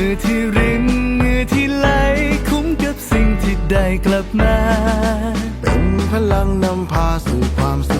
เงื้อที่รินเหงื่อที่ไหล คุ้มกับสิ่งที่ได้กลับมา เป็นพลังนำพาสู่ความสุข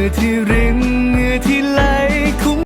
ทธาเหงื่อที่ริมเหงื่อที่ไหล